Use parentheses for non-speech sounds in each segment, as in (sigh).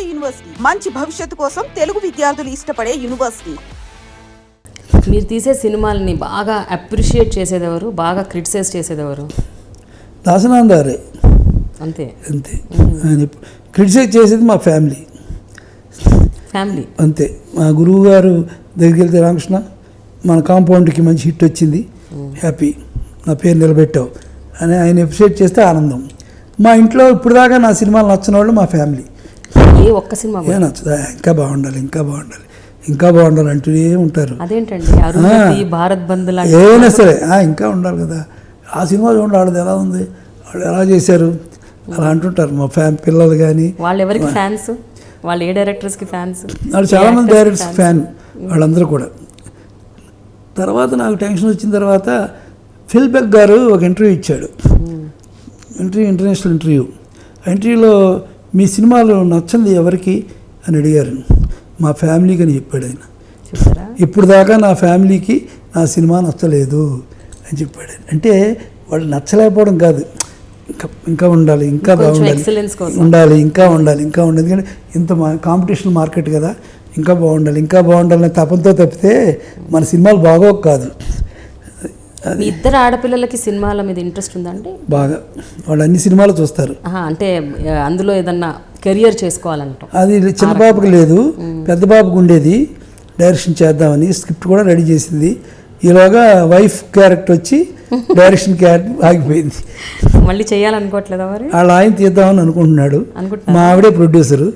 నాడు యూనివర్సిటీ. మంచి భవిష్యత్తు కోసం తెలుగు విద్యార్థులు ఇష్టపడే యూనివర్సిటీ. మీరు తీసే సినిమాలని బాగా అప్రిషియేట్ చేసేదెవరు? బాగా క్రిటిసైజ్ చేసేదెవరు? దాసనాందారే అంతే. అంతే. ఆయన క్రిటిసైజ్ చేసేది మా ఫ్యామిలీ. ఫ్యామిలీ. అంతే. మా గురువు గారు దగ్గరికి వెళ్తే రామకృష్ణ మన కాంపౌండ్కి మంచి హిట్ వచ్చింది. హ్యాపీ. నా పేరు నిలబెట్టావు. అని ఆయన ఎప్రిషియేట్ చేస్తే ఆనందం. మా ఇంట్లో ఇప్పుడు దాకా నా సినిమాలు నచ్చిన వాళ్ళు మా ఫ్యామిలీ. ఏ ఒక్క సినిమా ఏ. నచ్చదా? ఇంకా బాగుండాలి ఇంకా బాగుండాలి. ఇంకా బాగుండాలి అంటూనే ఉంటారు. అదేంటండి? భారత్ బంద్ ఏమైనా సరే. ఇంకా ఉండాలి కదా. ఆ సినిమా చూడండి వాళ్ళది ఎలా ఉంది? వాళ్ళు ఎలా చేశారు? అలా అంటుంటారు మా ఫ్యాన్ పిల్లలు కానీ వాళ్ళు ఎవరికి ఫ్యాన్స్? వాళ్ళు ఏ డైరెక్టర్స్కి ఫ్యాన్స్? వాళ్ళు చాలామంది డైరెక్టర్స్ ఫ్యాన్ వాళ్ళందరూ కూడా. తర్వాత నాకు టెన్షన్ వచ్చిన తర్వాత ఫిల్బెక్ గారు ఒక ఇంటర్వ్యూ ఇచ్చాడు. Interview international interview. ఆ ఇంటర్వ్యూలో మీ సినిమాలు నచ్చంది ఎవరికి? అని అడిగారు. మా ఫ్యామిలీకి అని చెప్పాడు ఆయన. ఇప్పుడు దాకా నా ఫ్యామిలీకి నా సినిమా నచ్చలేదు అని చెప్పాడు. అంటే వాళ్ళు నచ్చలేకపోవడం కాదు. ఇంకా ఇంకా ఉండాలి ఇంకా బాగుండాలి. ఉండాలి ఇంకా ఉండాలి ఇంకా ఉండాలి. ఎందుకంటే ఇంత మా కాంపిటీషన్ మార్కెట్ కదా. ఇంకా బాగుండాలి ఇంకా బాగుండాలని తపంతో తప్పితే మన సినిమాలు బాగోక కాదు. మీ ఇద్దరు ఆడపిల్లలకి సినిమాల మీద ఇంట్రెస్ట్ ఉందండి బాగా. వాళ్ళు అన్ని సినిమాలు చూస్తారు. అంటే అందులో ఏదన్నా కెరియర్ చేసుకోవాలంటాం. అది చిన్న పాపకి లేదు. పెద్ద పాపకు ఉండేది. డైరెక్షన్ చేద్దామని స్క్రిప్ట్ కూడా రెడీ చేసింది. ఈలోగా వైఫ్ క్యారెక్టర్ వచ్చి (laughs) డైరెక్షన్ క్యారెక్టర్ ఆగిపోయింది. మళ్ళీ చేయాలనుకోవట్లేదా మరి? వాళ్ళ ఆయన తీద్దామని అనుకుంటున్నాడు? మా ఆవిడే ప్రొడ్యూసరు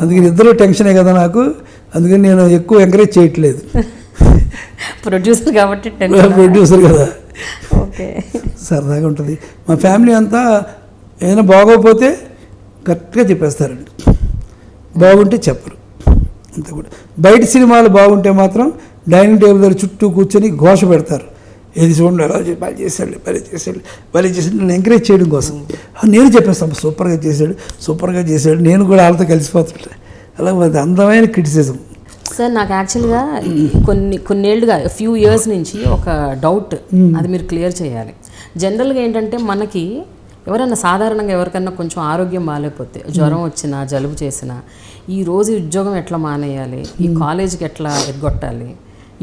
అందుకని ఇద్దరు టెన్షనే కదా నాకు. అందుకని నేను ఎక్కువ ఎంకరేజ్ చేయట్లేదు. (laughs) ప్రొడ్యూసర్ కాబట్టి (laughs) ప్రొడ్యూసర్ కదా. ఓకే. సరదాగా ఉంటుంది. మా ఫ్యామిలీ అంతా ఏదైనా బాగోకపోతే కరెక్ట్గా చెప్పేస్తారండి. బాగుంటే చెప్పరు. అంత కూడా. బయట సినిమాలు బాగుంటే మాత్రం డైనింగ్ టేబుల్ దగ్గర చుట్టూ కూర్చొని ఘోష పెడతారు. ఏది చూడండి ఎలా బాగా చేశాడు భలే చేశాడు భలే చేశాడు నేను ఎంకరేజ్ చేయడం కోసం. నేను చెప్పేస్తాను సూపర్గా చేశాడు సూపర్గా చేశాడు. నేను కూడా వాళ్ళతో కలిసిపోతుంటా. అలా అది అందమైన క్రిటిసిజం సార్ నాకు యాక్చువల్గా కొన్ని కొన్నేళ్ళుగా ఫ్యూ ఇయర్స్ నుంచి ఒక డౌట్ అది మీరు క్లియర్ చేయాలి. జనరల్గా ఏంటంటే మనకి ఎవరైనా సాధారణంగా ఎవరికన్నా కొంచెం ఆరోగ్యం బాగాలేకపోతే జ్వరం వచ్చినా జలుబు చేసినా ఈ రోజు ఉద్యోగం ఎట్లా మానేయాలి? ఈ కాలేజీకి ఎట్లా ఎగ్గొట్టాలి?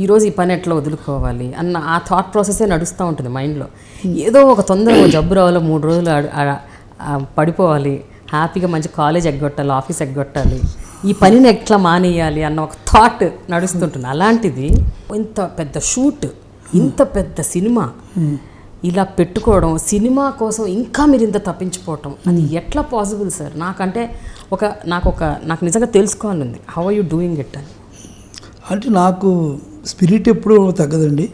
ఈ రోజు ఈ పని ఎట్లా వదులుకోవాలి? అన్న ఆ థాట్ ప్రాసెసే నడుస్తూ ఉంటుంది మైండ్లో ఏదో ఒక తొందరగా జబ్బు రావాలో మూడు రోజులు పడిపోవాలి. హ్యాపీగా మంచి కాలేజ్ ఎగ్గొట్టాలి ఆఫీస్ ఎగ్గొట్టాలి. ఈ పనిని ఎట్లా మానేయాలి అన్న ఒక థాట్ నడుస్తుంటుంది. అలాంటిది ఇంత పెద్ద షూట్ ఇంత పెద్ద సినిమా ఇలా పెట్టుకోవడం సినిమా కోసం ఇంకా మీరు ఇంత తప్పించిపోవటం అది ఎట్లా పాసిబుల్ సార్ నాకంటే ఒక నాకు ఒక నాకు నిజంగా తెలుసుకోవాలని ఉంది how are you doing it అని అంటే నాకు స్పిరిట్ ఎప్పుడు తగ్గదండి.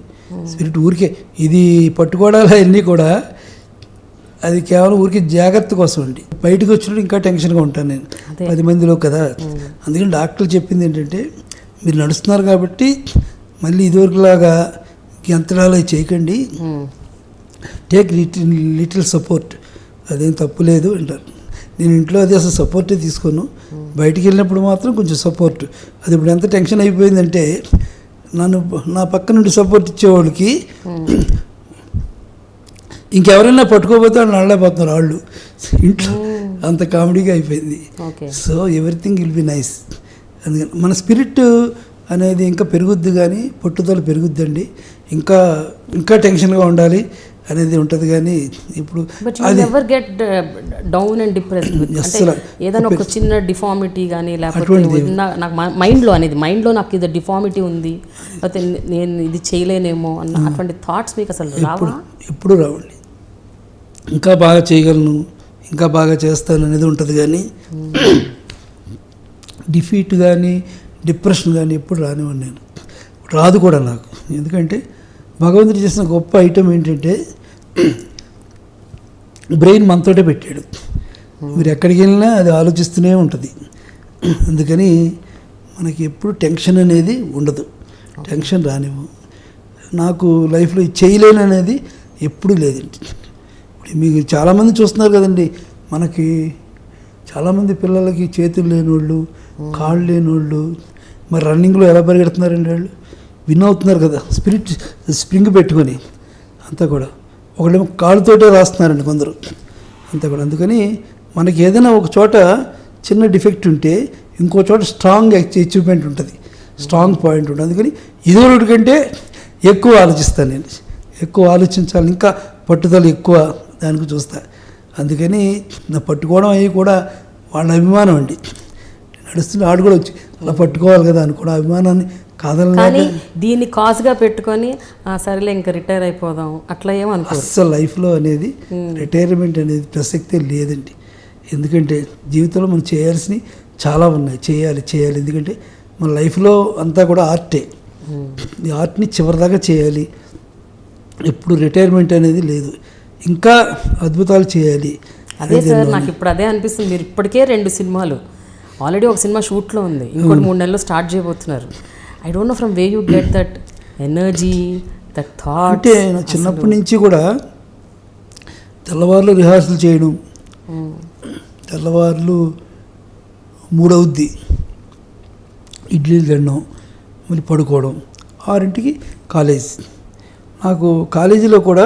స్పిరిట్ ఊరికే. ఇది పట్టుకోవడాలు అన్నీ కూడా అది కేవలం ఊరికి జాగ్రత్త కోసం అండి. బయటకు వచ్చినప్పుడు ఇంకా టెన్షన్గా ఉంటాను నేను. పది మందిలో కదా. అందుకని డాక్టర్లు చెప్పింది ఏంటంటే మీరు నడుస్తున్నారు కాబట్టి మళ్ళీ ఇదివరకులాగా గెంతడాలు చేయకండి. టేక్ లిటిల్ లిటిల్ సపోర్ట్ అదేం తప్పు లేదు అంటారు. నేను ఇంట్లో అది అసలు సపోర్టే తీసుకోను. బయటికి వెళ్ళినప్పుడు మాత్రం కొంచెం సపోర్ట్ అది ఇప్పుడు ఎంత టెన్షన్ అయిపోయిందంటే నన్ను నా పక్క నుండి సపోర్ట్ ఇచ్చేవాళ్ళకి (clears throat) ఇంకెవరైనా పట్టుకోపోతే వాళ్ళు నడలేకపోతున్నారు వాళ్ళు. ఇంట్లో అంత కామెడీగా అయిపోయింది. Okay. So everything will be nice. అందుకని మన స్పిరిట్ అనేది ఇంకా పెరుగుద్ది కానీ పట్టుదల పెరుగుద్దండి. ఇంకా ఇంకా టెన్షన్గా ఉండాలి అనేది ఉంటుంది కానీ ఇప్పుడు అది never get down and depressed. ఏదైనా ఒక చిన్న డిఫార్మిటీ కానీ లేకపోతే నాకు మైండ్లో అనేది మైండ్లో నాకు ఇది డిఫార్మిటీ ఉంది లేకపోతే నేను ఇది చేయలేనేమో అన్న అటువంటి థాట్స్ మీకు అసలు రావా? ఎప్పుడు రావండి. ఇంకా బాగా చేయగలను ఇంకా బాగా చేస్తాను అనేది ఉంటుంది కానీ డిఫీట్ కానీ డిప్రెషన్ కానీ ఎప్పుడు రానివ్వండి నేను. రాదు కూడా నాకు. ఎందుకంటే భగవంతుడు చేసిన గొప్ప ఐటెం ఏంటంటే బ్రెయిన్ మనతోటే పెట్టాడు. మీరు ఎక్కడికి వెళ్ళినా అది ఆలోచిస్తూనే ఉంటుంది. అందుకని మనకి ఎప్పుడు టెన్షన్ అనేది ఉండదు. టెన్షన్ రానివ్వు. నాకు లైఫ్లో చేయలేను అనేది ఎప్పుడూ లేదండి. మీకు చాలామంది చూస్తున్నారు కదండి. మనకి చాలామంది పిల్లలకి చేతులు లేని వాళ్ళు కాళ్ళు లేని వాళ్ళు మరి రన్నింగ్లో ఎలా పరిగెడుతున్నారండి వాళ్ళు? విన్ అవుతున్నారు కదా. స్పిరిట్ స్ప్రింగ్ పెట్టుకొని అంతా కూడా. ఒకళ్ళేమో కాళ్ళతోటే రాస్తున్నారండి కొందరు. అంతా కూడా. అందుకని మనకి ఏదైనా ఒక చోట చిన్న డిఫెక్ట్ ఉంటే ఇంకో చోట స్ట్రాంగ్ అచీవ్మెంట్ ఉంటుంది. స్ట్రాంగ్ పాయింట్ ఉంటుంది. అందుకని ఇదివరటి కంటే ఎక్కువ ఆలోచిస్తాను నేను. ఎక్కువ ఆలోచించాలి. ఇంకా పట్టుదల ఎక్కువ దానికి చూస్తా. అందుకని నా పట్టుకోవడం అవి కూడా వాళ్ళ అభిమానం అండి. నడుస్తున్న ఆడు కూడా వచ్చి అలా పట్టుకోవాలి కదా అని కూడా అభిమానాన్ని కాదనలేక దీన్ని కాజ్గా పెట్టుకొని "ఆ, సరేలే ఇంకా రిటైర్ అయిపోదాం. అట్లా ఏమనుకోరు అస్సలు లైఫ్లో అనేది రిటైర్మెంట్ అనేది ప్రసక్తే లేదండి. ఎందుకంటే జీవితంలో మనం చేయాల్సినవి చాలా ఉన్నాయి. చేయాలి చేయాలి. ఎందుకంటే మన లైఫ్లో అంతా కూడా ఆర్టే. ఈ ఆర్ట్ని చివరిదాకా చేయాలి. ఎప్పుడు రిటైర్మెంట్ అనేది లేదు. ఇంకా అద్భుతాలు చేయాలి అదే సార్ నాకు ఇప్పుడు అదే అనిపిస్తుంది. మీరు ఇప్పటికే రెండు సినిమాలు ఆల్రెడీ ఒక సినిమా షూట్లో ఉంది. ఇంకోటి మూడు నెలలు స్టార్ట్ చేయబోతున్నారు. I don't know from where you get that energy that thought అంటే చిన్నప్పటి నుంచి కూడా తెల్లవారులు రిహార్సల్ చేయడం తెల్లవారులు మూడవుద్ది. ఇడ్లీలు తినడం మళ్ళీ పడుకోవడం ఆరింటికి కాలేజ్ నాకు కాలేజీలో కూడా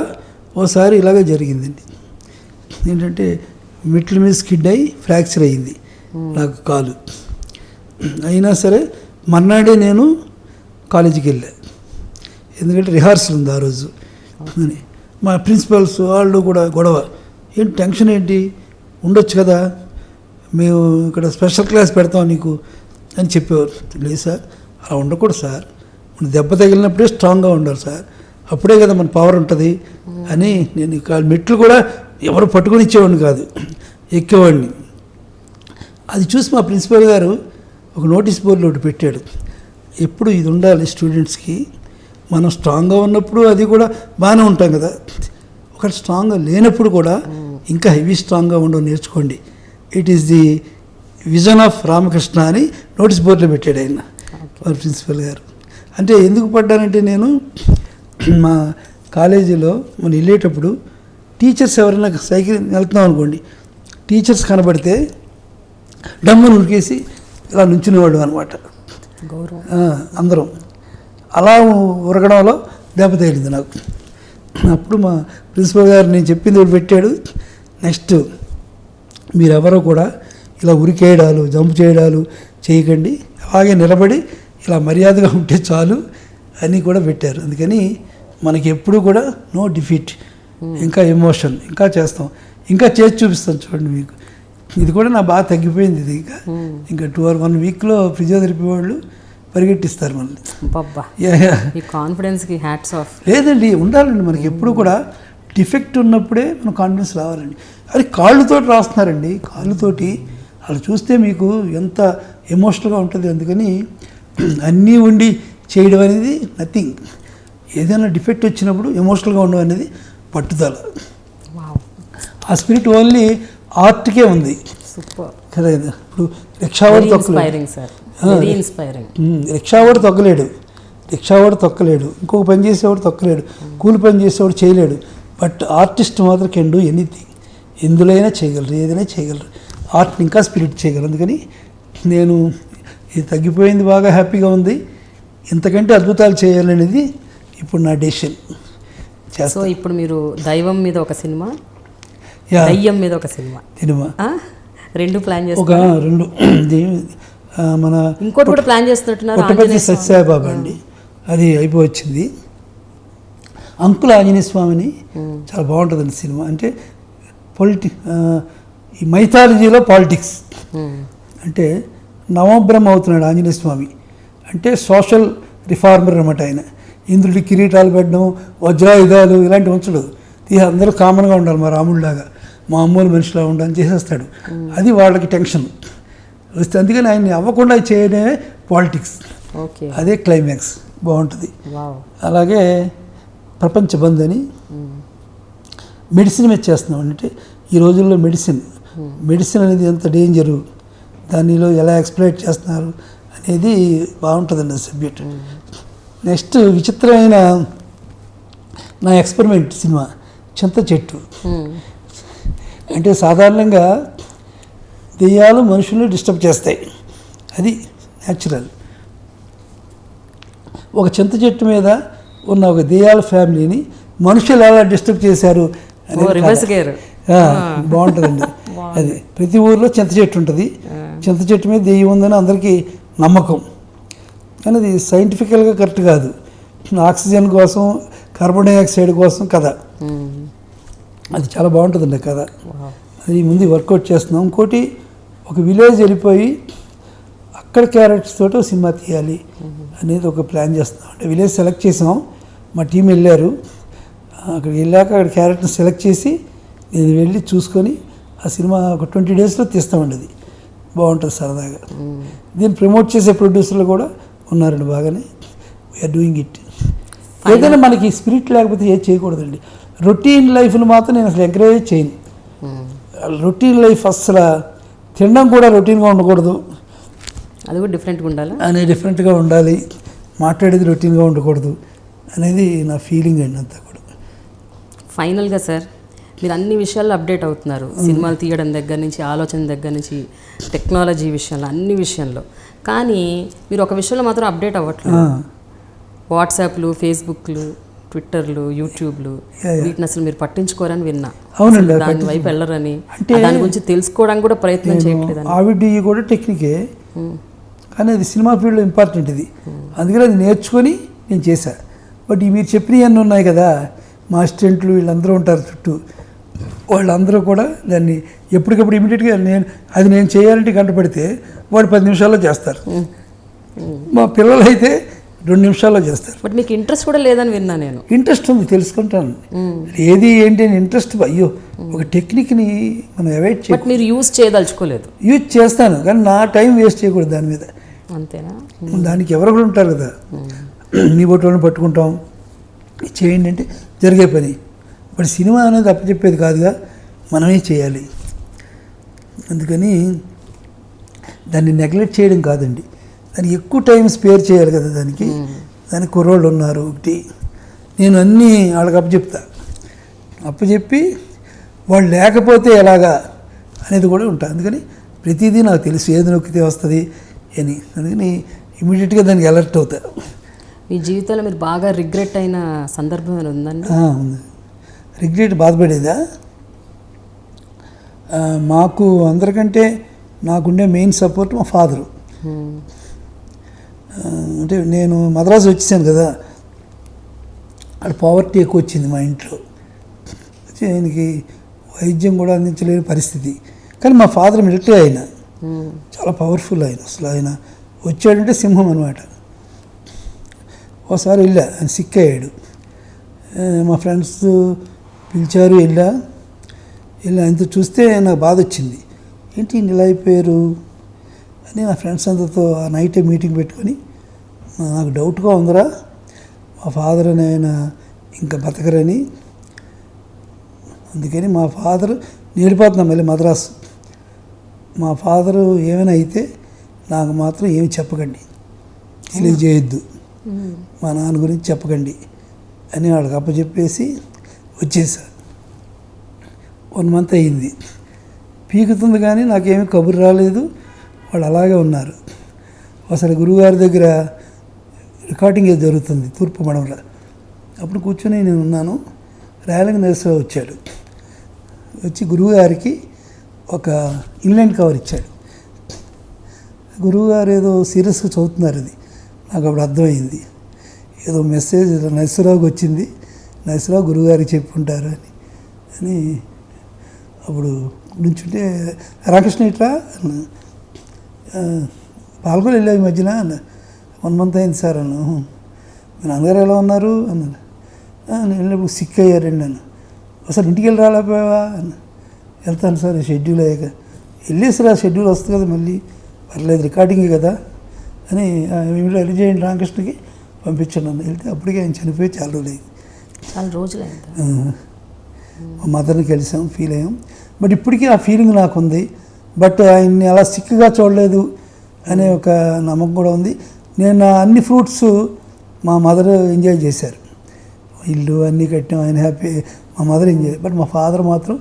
ఓసారి ఇలాగే జరిగిందండి. ఏంటంటే మెట్ల మీద స్కిడ్ అయ్యి ఫ్రాక్చర్ అయ్యింది నాకు కాలు. అయినా సరే మర్నాడే నేను కాలేజీకి వెళ్ళా. ఎందుకంటే రిహార్సల్ ఉంది ఆ రోజు. అని మా ప్రిన్సిపల్స్ వాళ్ళు కూడా గొడవ. ఏంటి టెన్షన్ ఏంటి? ఉండొచ్చు కదా. మేము ఇక్కడ స్పెషల్ క్లాస్ పెడతాం నీకు అని చెప్పేవారు. లేదు సార్ అలా ఉండకూడదు సార్. మన దెబ్బ తగిలినప్పుడే స్ట్రాంగ్గా ఉండాలి సార్. అప్పుడే కదా మన పవర్ ఉంటుంది. అని నేను మెట్లు కూడా ఎవరు పట్టుకొని ఇచ్చేవాడిని కాదు. ఎక్కేవాడిని. అది చూసి మా ప్రిన్సిపల్ గారు ఒక నోటీస్ బోర్డులో ఒకటి పెట్టాడు. ఎప్పుడు ఇది ఉండాలి స్టూడెంట్స్కి. మనం స్ట్రాంగ్గా ఉన్నప్పుడు అది కూడా బాగానే ఉంటాం కదా. ఒకటి స్ట్రాంగ్గా లేనప్పుడు కూడా ఇంకా హెవీ స్ట్రాంగ్గా ఉండవు నేర్చుకోండి. It is the vision of Ramakrishna అని నోటీస్ బోర్డులో పెట్టాడు ఆయన. మా ప్రిన్సిపల్ గారు. అంటే ఎందుకు పడ్డానంటే నేను మా కాలేజీలో మనం వెళ్ళేటప్పుడు టీచర్స్ ఎవరైనా సైకిల్ వెళ్తున్నాం అనుకోండి టీచర్స్ కనబడితే డమ్మను ఉరికేసి ఇలా నుంచునేవాడు అనమాట గౌరవం. అందరం. అలా ఉరగడంలో దెబ్బ తగిలింది నాకు. అప్పుడు మా ప్రిన్సిపల్ గారు నేను చెప్పింది ఒకటి పెట్టాడు నెక్స్ట్ మీరెవరో కూడా ఇలా ఉరికేయడాలు జంప్ చేయడాలు చేయకండి అలాగే నిలబడి ఇలా మర్యాదగా ఉంటే చాలు అని కూడా పెట్టారు. అందుకని మనకి ఎప్పుడు కూడా నో డిఫీట్ ఇంకా ఎమోషన్ ఇంకా చేస్తాం. ఇంకా చేసి చూపిస్తాం చూడండి మీకు. ఇది కూడా నా బాగా తగ్గిపోయింది ఇది ఇంకా. ఇంకా టూ ఆర్ వన్ వీక్లో ఫిజియోథెరపీ వాళ్ళు పరిగెట్టిస్తారు. ఈ కాన్ఫిడెన్స్కి హ్యాట్స్ ఆఫ్ లేదండి ఉండాలండి మనకి ఎప్పుడు కూడా. డిఫెక్ట్ ఉన్నప్పుడే మన కాన్ఫిడెన్స్ రావాలండి. అది కాళ్ళతోటి రాస్తున్నారండి. కాళ్ళతోటి అలా చూస్తే మీకు ఎంత ఎమోషనల్గా ఉంటుంది. అందుకని అన్నీ ఉండి చేయడం అనేది నథింగ్ ఏదైనా డిఫెక్ట్ వచ్చినప్పుడు ఎమోషనల్గా ఉండడం అనేది పట్టుదల. ఆ స్పిరిట్ ఓన్లీ ఆర్ట్కే ఉంది. కదా ఇప్పుడు రిక్షావాడు తొక్కలేడు. రిక్షావాడు తొక్కలేడు. రిక్షావాడు తొక్కలేడు. ఇంకొక పని చేసేవాడు తొక్కలేడు. కూలి పని చేసేవాడు చేయలేడు. బట్ ఆర్టిస్ట్ మాత్రం కెన్ డూ ఎనీథింగ్ ఎందులో అయినా చేయగలరు ఏదైనా చేయగలరు. ఆర్ట్ని ఇంకా స్పిరిట్ చేయగలరు. అందుకని నేను ఇది తగ్గిపోయింది బాగా హ్యాపీగా ఉంది. ఇంతకంటే అద్భుతాలు చేయాలనేది ఇప్పుడు నా డెసిషన్ సో ఇప్పుడు మీరు దైవం మీద ఒక సినిమా దయ్యం మీద ఒక సినిమా. సినిమా? రెండు ప్లాన్ ఒక రెండు. మన ఇంకోటి కూడా ప్లాన్ చేస్తున్నట్టున్నారు పుట్టపర్తి. సత్యసాయిబాబా అండి. అది అయిపోవచ్చింది. అంకుల ఆంజనేయ స్వామిని చాలా బాగుంటుందండి సినిమా. అంటే పొలిటి ఈ మైథాలజీలో పాలిటిక్స్. అంటే నవబ్రహ్మ అవుతున్నాడు ఆంజనేయ స్వామి. అంటే సోషల్ రిఫార్మర్ అనమాట ఆయన. ఇంద్రుడి కిరీటాలు పెట్టడం వజ్రాయుధాలు ఇలాంటివి ఉంచడు ఈ అందరూ కామన్గా ఉండాలి మా రాముడిలాగా. మామూలు మనిషిలా ఉండాలని చేసేస్తాడు. అది వాళ్ళకి టెన్షన్. వస్తే అందుకని ఆయన్ని అవ్వకుండా చేయడమే పాలిటిక్స్. అదే క్లైమాక్స్. బాగుంటుంది. అలాగే ప్రపంచ బంద్ అని మెడిసిన్ మీద చేస్తున్నాం అంటే ఈ రోజుల్లో మెడిసిన్. మెడిసిన్ అనేది ఎంత డేంజరు. దానిలో ఎలా ఎక్స్ప్లైట్ చేస్తున్నారు అనేది బాగుంటుందండి సబ్జెక్ట్. నెక్స్ట్ విచిత్రమైన నా ఎక్స్పెరిమెంట్ సినిమా చింత చెట్టు. అంటే సాధారణంగా దెయ్యాలు మనుషుల్ని డిస్టర్బ్ చేస్తాయి. అది న్యాచురల్. ఒక చింత చెట్టు మీద ఉన్న ఒక దెయ్యాల ఫ్యామిలీని మనుషులు ఎలా డిస్టర్బ్ చేశారు బాగుంటుందండి. అది ప్రతి ఊర్లో చింత చెట్టు ఉంటుంది. చింత చెట్టు మీద దెయ్యం ఉందని అందరికీ నమ్మకం. కానీ అది సైంటిఫికల్గా కరెక్ట్ కాదు. ఆక్సిజన్ కోసం కార్బన్ డైఆక్సైడ్ కోసం కథ. అది చాలా బాగుంటుందండి కథ. అది ముందు వర్కౌట్ చేస్తున్నాం. ఇంకోటి ఒక విలేజ్ వెళ్ళిపోయి అక్కడ క్యారెక్టర్స్ తోటి సినిమా తీయాలి అనేది ఒక ప్లాన్ చేస్తున్నాం. అంటే విలేజ్ సెలెక్ట్ చేసాం. మా టీం వెళ్ళారు. అక్కడికి వెళ్ళాక అక్కడ క్యారెక్టర్ని సెలెక్ట్ చేసి నేను వెళ్ళి చూసుకొని ఆ సినిమా ఒక ట్వంటీ డేస్లో తీస్తామండి అది. బాగుంటుంది సరదాగా. దీన్ని ప్రమోట్ చేసే ప్రొడ్యూసర్లు కూడా ఉన్నారండి బాగానే. వీఆర్ డూయింగ్ ఇట్ ఏదైనా మనకి స్పిరిట్ లేకపోతే ఏది చేయకూడదండి. రొటీన్ లైఫ్ని మాత్రం నేను అసలు ఎంకరేజ్ చేయను. రొటీన్ లైఫ్ అసలు తినడం కూడా రొటీన్గా ఉండకూడదు. అది కూడా డిఫరెంట్గా ఉండాలా? అనేది డిఫరెంట్గా ఉండాలి. మాట్లాడేది రొటీన్గా ఉండకూడదు అనేది నా ఫీలింగ్ అండి అంతా కూడా. ఫైనల్గా సార్ మీరు అన్ని విషయాల్లో అప్డేట్ అవుతున్నారు. సినిమాలు తీయడం దగ్గర నుంచి ఆలోచన దగ్గర నుంచి టెక్నాలజీ విషయంలో అన్ని విషయంలో. కానీ మీరు ఒక విషయంలో మాత్రం అప్డేట్ అవ్వట్లేదు. వాట్సాప్లు ఫేస్బుక్లు ట్విట్టర్లు యూట్యూబ్లు. వీటిని అసలు మీరు పట్టించుకోరని విన్నా. అవునండి, దాని వైపు వెళ్ళరని. అంటే దాని గురించి తెలుసుకోవడానికి కూడా ప్రయత్నం చేయట్లేదని. ఆవిడ కూడా టెక్నికే. కానీ అది సినిమా ఫీల్డ్లో ఇంపార్టెంట్ ఇది. అందుకని అది నేర్చుకొని నేను చేశా. బట్ మీరు చెప్పినవి అన్నీ ఉన్నాయి కదా. మా అసిస్టెంట్లు వీళ్ళందరూ ఉంటారు చుట్టూ. వాళ్ళందరూ కూడా దాన్ని ఎప్పటికప్పుడు ఇమీడియట్గా నేను అది నేను చేయాలంటే గంట పడితే వాడు పది నిమిషాల్లో చేస్తారు. మా పిల్లలు అయితే రెండు నిమిషాల్లో చేస్తారు. బట్ మీకు ఇంట్రెస్ట్ కూడా లేదని విన్నా నేను. ఇంట్రెస్ట్ ఉంది తెలుసుకుంటాను. ఏది ఏంటి అని ఇంట్రెస్ట్ అయ్యో ఒక టెక్నిక్ని మనం అవాయిడ్ చే బట్ మీరు యూజ్ చేయదలుచుకోలేదు. యూజ్ చేస్తాను కానీ నా టైం వేస్ట్ చేయకూడదు దాని మీద. అంతేనా? దానికి ఎవరు కూడా ఉంటారు కదా. నీ బొట్టులను పట్టుకుంటాం. చేయండి అంటే జరిగే పని. బట్ సినిమా అనేది అప్పచెప్పేది కాదుగా మనమే చేయాలి. అందుకని దాన్ని నెగ్లెక్ట్ చేయడం కాదండి. దానికి ఎక్కువ టైం స్పేర్ చేయాలి కదా దానికి. దానికి కుర్రోళ్ళు ఉన్నారు ఒకటి. నేను అన్నీ వాళ్ళకి అప్పచెప్తా. అప్పచెప్పి వాళ్ళు లేకపోతే ఎలాగా అనేది కూడా ఉంటా. అందుకని ప్రతిదీ నాకు తెలుసు. ఏది నొక్కితే వస్తుంది అని. అందుకని ఇమీడియట్గా దానికి అలర్ట్ అవుతా. మీ జీవితంలో మీరు బాగా రిగ్రెట్ అయిన సందర్భం ఉందండి? ఉంది. రిగ్రెట్ బాధపడేదా? మాకు అందరికంటే నాకుండే మెయిన్ సపోర్ట్ మా ఫాదరు. అంటే నేను మద్రాసు వచ్చేసాను కదా అక్కడ పావర్టీ ఎక్కువ వచ్చింది మా ఇంట్లో. ఆయనకి వైద్యం కూడా అందించలేని పరిస్థితి. కానీ మా ఫాదర్ మిలిటరీ ఆయన. చాలా పవర్ఫుల్ ఆయన. అసలు ఆయన వచ్చాడంటే సింహం అనమాట ఒకసారి వెళ్ళా ఆయన సిక్ అయ్యాడు. మా ఫ్రెండ్స్ పిలిచారు వెళ్ళా వెళ్ళి ఆయనతో చూస్తే నాకు బాధ వచ్చింది. ఏంటి ఇలా అయిపోయారు? అని నా ఫ్రెండ్స్ అందరితో ఆ నైట్ మీటింగ్ పెట్టుకొని నాకు డౌట్గా ఉందిరా. మా ఫాదర్ అని ఆయన ఇంకా బతకరని. అందుకని మా ఫాదర్ నేడిపోతున్నాం మళ్ళీ మద్రాసు. మా ఫాదరు ఏమైనా అయితే నాకు మాత్రం ఏమి చెప్పకండి. తెలియజేయొద్దు. మా నాన్న గురించి చెప్పకండి. అని వాళ్ళకి అప్పచెప్పేసి వచ్చేసా వన్ మంత్ అయ్యింది పీకుతుంది కానీ నాకేమీ కబురు రాలేదు. వాళ్ళు అలాగే ఉన్నారు. అసలు గురువుగారి దగ్గర రికార్డింగ్ ఏదో జరుగుతుంది తూర్పు మడమల. అప్పుడు కూర్చొని నేను ఉన్నాను. రేలంగి నర్సరావు వచ్చాడు. వచ్చి గురువుగారికి ఒక ఇన్లైన్ కవర్ ఇచ్చాడు. గురువుగారు ఏదో సీరియస్గా చదువుతున్నారు అది. నాకు అప్పుడు అర్థమైంది. ఏదో మెసేజ్ నర్సరావుకి వచ్చింది. నరసరావు గురువుగారికి చెప్పుంటారు అని అని అప్పుడు నుంచుంటే రామకృష్ణ ఇట్లా అన్నా. పాల్గొని వెళ్ళావు ఈ మధ్యన? అన్న. వన్ మంత్ అయింది సార్ అన్న. మీ నాన్నగారు ఎలా ఉన్నారు? అన్నాను నేను వెళ్ళినప్పుడు సిక్ అయ్యారండి అన్న. అసలు ఇంటికి వెళ్ళి రాలేకపోయావా? అన్న. వెళ్తాను సార్ షెడ్యూల్ అయ్యాక. వెళ్ళేసి రా షెడ్యూల్ వస్తుంది కదా మళ్ళీ. పర్లేదు రికార్డింగే కదా అని మీరు రెడీ చేయండి రామకృష్ణకి పంపించండి అన్న. వెళ్తే అప్పటికే ఆయన చనిపోయి చాలా రోజులు చాలా రోజులైంది. ఆ, మా మదర్ని కలిసాం ఫీల్ అయ్యాం. బట్ ఇప్పటికీ ఆ ఫీలింగ్ నాకు ఉంది బట్ ఆయన్ని అలా సిక్గా చూడలేదు అనే ఒక నమ్మకం కూడా ఉంది. నేను అన్ని ఫ్రూట్స్ మా మదర్ ఎంజాయ్ చేశారు. ఇల్లు అన్నీ కట్టాం ఆయన హ్యాపీ మా మదర్ ఎంజాయ్ బట్ మా ఫాదర్ మాత్రం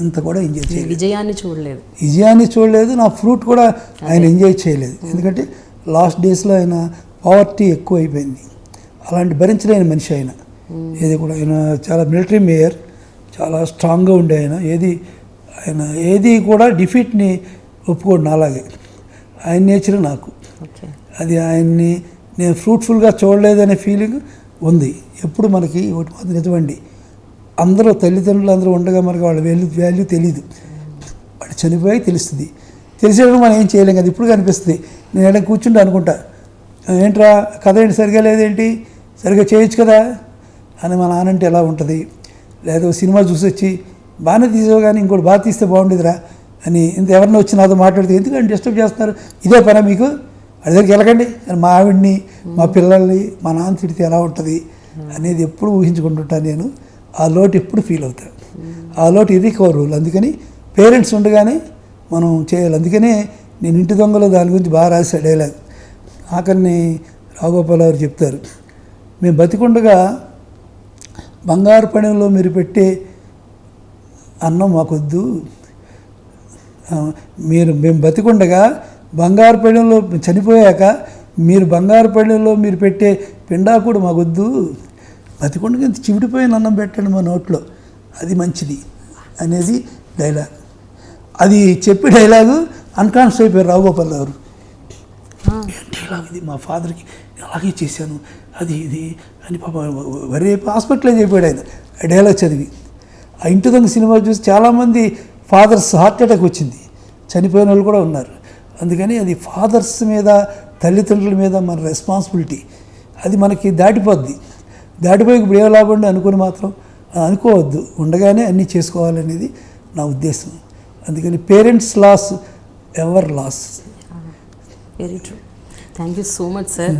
ఇంత కూడా ఎంజాయ్ చేయలేదు. విజయాన్ని చూడలేదు. విజయాన్ని చూడలేదు నా ఫ్రూట్ కూడా ఆయన ఎంజాయ్ చేయలేదు. ఎందుకంటే లాస్ట్ డేస్లో ఆయన పావర్టీ ఎక్కువ అయిపోయింది అలాంటి భరించలేని మనిషి ఆయన. ఏది కూడా ఆయన చాలా మిలిటరీ మేయర్ చాలా స్ట్రాంగ్గా ఉండే ఆయన. ఏది ఆయన ఏది కూడా డిఫీట్ని ఒప్పుకోండి అలాగే ఆయన నేచర్ నాకు. అది ఆయన్ని నేను ఫ్రూట్ఫుల్గా చూడలేదనే ఫీలింగ్ ఉంది. ఎప్పుడు మనకి ఒకటి మాత్రం నిజమండి. అందరూ తల్లిదండ్రులు అందరూ ఉండగా మనకి వాళ్ళ వాల్యూ వాల్యూ తెలియదు వాడు చనిపోయి తెలుస్తుంది. తెలిసేటప్పుడు మనం ఏం చేయలేం కదా ఇప్పుడు కనిపిస్తుంది నేను కూర్చుంటే అనుకుంటా ఏంట్రా కథ ఏంటి? సరిగా లేదేంటి? సరిగా చేయొచ్చు కదా? అని మా నాన్నంటే ఎలా ఉంటుంది? లేదా సినిమా చూసి వచ్చి బాగానే తీసావు కానీ ఇంకోటి బాగా తీస్తే బాగుండేదిరా అని ఇంత ఎవరిని వచ్చి నాతో మాట్లాడితే ఎందుకంటే డిస్టర్బ్ చేస్తున్నారు? ఇదే పనా మీకు? వాడి దగ్గరికి వెళ్ళకండి. అని మా ఆవిడ్ని మా పిల్లల్ని మా నాన్న తిడితే ఎలా ఉంటుంది? అనేది ఎప్పుడు ఊహించుకుంటుంటాను నేను. ఆ లోటు ఎప్పుడు ఫీల్ అవుతాను ఆ లోటు ఇది రూల్ అందుకని పేరెంట్స్ ఉండగానే మనం చేయాలి. అందుకనే నేను ఇంటి దొంగలో దాని గురించి బాగా రాసా డైలాగ్ ఆఖరిని రాఘోపాల్ గారు చెప్తారు. మేము బతికుండగా బంగారు పణంలో మీరు పెట్టే అన్నం మాకొద్దు. మీరు మేము బతికుండగా బంగారు పళ్ళెంలో చనిపోయాక మీరు బంగారు పళ్ళెంలో మీరు పెట్టే పిండా కూడా మాకొద్దు. బతికుండగా ఇంత చివిడిపోయిన అన్నం పెట్టండి మా నోట్లో. అది మంచిది అనేది డైలాగ్. అది చెప్పి డైలాగు అన్కాన్షియస్ అయిపోయారు రావుగోపాల్ గారు. ఇలాగది ఇది మా ఫాదర్కి అలాగే చేశాను. అది ఇది అని పాప రేపు హాస్పిటల్లో చెప్పాడు ఆయన. డైలాగ్ చదివి. ఆ ఇంటి దొంగ సినిమా చూసి చాలామంది ఫాదర్స్ హార్ట్ అటాక్ వచ్చింది. చనిపోయిన వాళ్ళు కూడా ఉన్నారు. అందుకని అది ఫాదర్స్ మీద తల్లిదండ్రుల మీద మన రెస్పాన్సిబిలిటీ అది మనకి దాటిపోద్ది. దాటిపోయి ఇప్పుడు ఏం లాభండి అనుకుని మాత్రం అనుకోవద్దు. ఉండగానే అన్నీ చేసుకోవాలనేది నా ఉద్దేశం. అందుకని parents loss ever loss. Very true thank you so much sir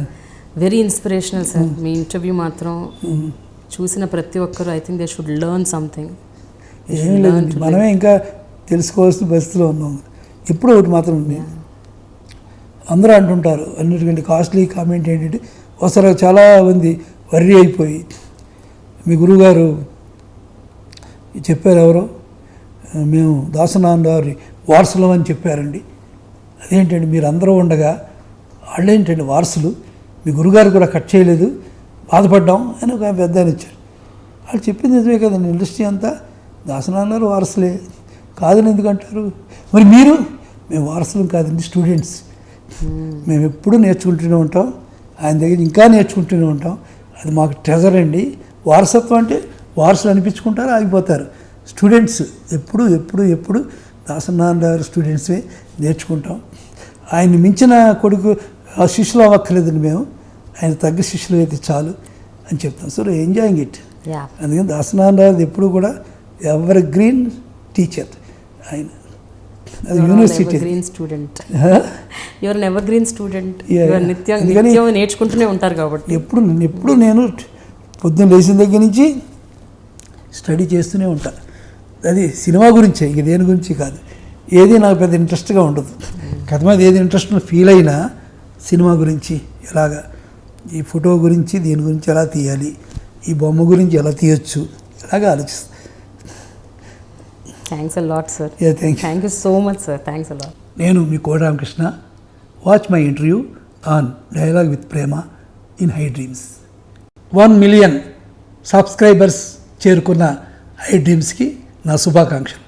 very inspirational sir me interview మాత్రం చూసిన ప్రతి ఒక్కరు I think they should learn something లేదు మనమే ఇంకా తెలుసుకోవాల్సిన పరిస్థితిలో ఉన్నాం. ఎప్పుడు ఒకటి మాత్రం ఉంది. అందరూ అంటుంటారు అన్నిటికంటే కాస్ట్లీ కామెంట్ ఏంటంటే ఒకసారి చాలా మంది వర్రీ అయిపోయి. మీ గురువుగారు చెప్పారు ఎవరో? మేము దాసనాథ్ గారి వారసులం అని చెప్పారండి. అదేంటండి మీరు అందరూ ఉండగా వాళ్ళేంటండి వారసులు మీ గురుగారు కూడా కట్ చేయలేదు బాధపడ్డాం అని ఒక పెద్ద ఆయన ఇచ్చారు. వాళ్ళు చెప్పింది నిజమే కదండి ఇండస్ట్రీ అంతా దాసనాన్నారు వారసులే. కాదని ఎందుకంటారు? మరి మీరు? మేము వారసులం కాదండి స్టూడెంట్స్. మేము ఎప్పుడూ నేర్చుకుంటూనే ఉంటాం. ఆయన దగ్గర ఇంకా నేర్చుకుంటూనే ఉంటాం. అది మాకు ట్రెజర్ అండి. వారసత్వం అంటే వారసులు అనిపించుకుంటారు ఆగిపోతారు. స్టూడెంట్స్ ఎప్పుడు ఎప్పుడు ఎప్పుడు దాసనాన్న గారు స్టూడెంట్సే నేర్చుకుంటాం. ఆయన్ని మించిన కొడుకు ఆ శిష్యులు అవ్వక్కర్లేదండి మేము. ఆయన తగ్గ శిష్యులు అయితే చాలు అని చెప్తాం. సో ఎంజాయింగ్ ఇట్ అందుకని దాసనారాయణ ఎప్పుడు కూడా ఎవర్ గ్రీన్ టీచర్ ఆయన. అది university green student your evergreen student. నిత్యం నేర్చుకుంటూనే ఉంటారు కాబట్టి. ఎప్పుడు నేను ఎప్పుడు నేను పొద్దున్న లేచిన దగ్గర నుంచి స్టడీ చేస్తూనే ఉంటా. అది సినిమా గురించే ఇంక దేని గురించి కాదు. ఏది నాకు పెద్ద ఇంట్రెస్ట్గా ఉండదు. కథ మీద ఏది ఇంట్రెస్ట్ ఫీల్ అయినా సినిమా గురించి ఎలాగా ఈ ఫోటో గురించి దీని గురించి ఎలా తీయాలి ఈ బొమ్మ గురించి ఎలా తీయొచ్చు ఇలాగా ఆలోచిస్తాను thanks a lot sir you. Thank you so much sir thanks a lot నేను మీ Kota Ramakrishna watch my interview on dialogue with Prema in high dreams one million subscribers చేరుకున్న హై డ్రీమ్స్కి నా శుభాకాంక్షలు.